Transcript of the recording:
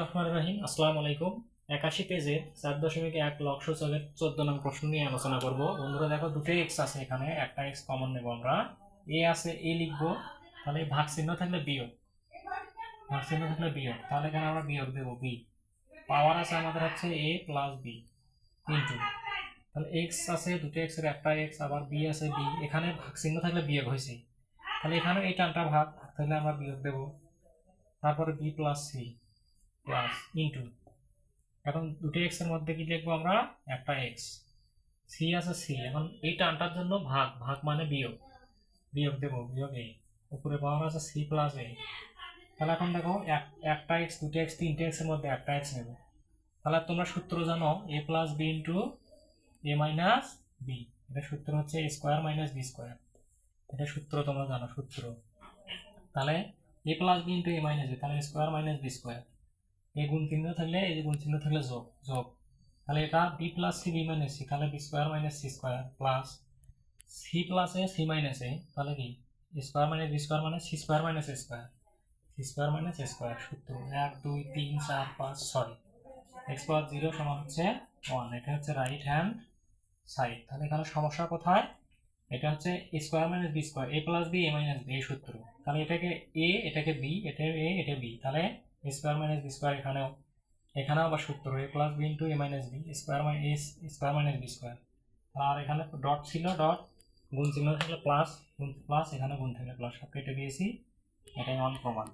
রহমান রহিম। আসসালামু আলাইকুম। একাশি পেজে চার দশমিক এক লক্ষ চোদ্দ নং প্রশ্ন নিয়ে আলোচনা করব। বন্ধুরা, দেখো দুটো এক্স আছে এখানে, একটা এক্স কমন নেব আমরা। এ আছে এ লিখব, তাহলে ভাগ চিহ্ন থাকলে বিয়োগ। ভাগ চিহ্ন থাকলে বিয়োগ। তাহলে এখানে আমরা বিয়োগ দেবো বি পাওয়ার আছে আমাদের হচ্ছে এ প্লাস বি ইন্টু তাহলে এক্স আছে, দুটো এক্সের একটা এক্স আবার বি আছে বি এখানে ভাগ চিহ্ন থাকলে বিয়োগ হয়েছে। তাহলে এখানে এই টানটা ভাগ, তাহলে আমরা বিয়োগ দেবো। তারপরে B plus C plus into এখন দুটো এক্সের মধ্যে কি লিখব আমরা? একটা এক্স সি আছে সি এখন এই টানটার জন্য ভাগ ভাগ মানে বিয়োগ। বিয়োগ দেবো, বিয়োগ এ উপরে পাওয়ার আছে সি প্লাস এ তাহলে এখন দেখো, এক, একটা এক্স দুটো এক্স তিনটে এক্সের মধ্যে একটা এক্স নেব। তাহলে তোমরা সূত্র জানো A plus B into A minus B এটা সূত্র হচ্ছে A square minus B square এটা সূত্র তোমরা জানো, সূত্র। তাহলে A plus B into A minus B তাহলে স্কোয়ার মাইনাস বি স্কোয়ার এই গুণ চিহ্ন থাকলে এই গুণ চিহ্ন থাকলে যোগ যোগ। তাহলে এটা B plus C B minus C তাহলে B square minus C square plus C plus A C minus A তাহলে কি? স্কোয়ার মাইনাস বি স্কোয়ার মানে C square minus square C square minus square সূত্র এক, দুই, তিন, চার, পাঁচ, ছয়। এক্স পাওয়ার জিরো সমান হচ্ছে ওয়ান এটা হচ্ছে রাইট হ্যান্ড সাইড তাহলে এখানে সমস্যা কোথায়? এটা হচ্ছে A square minus B square A plus B A minus B এই সূত্র তাহলে এটাকে এ এটাকে বি এটা এ এটা বি তাহলে স্কোয়ার মাইনাস বি স্কোয়ার এখানেও এখানেও আবার সূত্র A plus B into A minus B square my A square minus B square আর এখানে ডট ছিল ডট গুণ চিহ্ন থাকলে প্লাস গুণ প্লাস এখানে গুণ থাকলে প্লাস সব কেটে দিয়েছি, এটাই অন প্রমাণ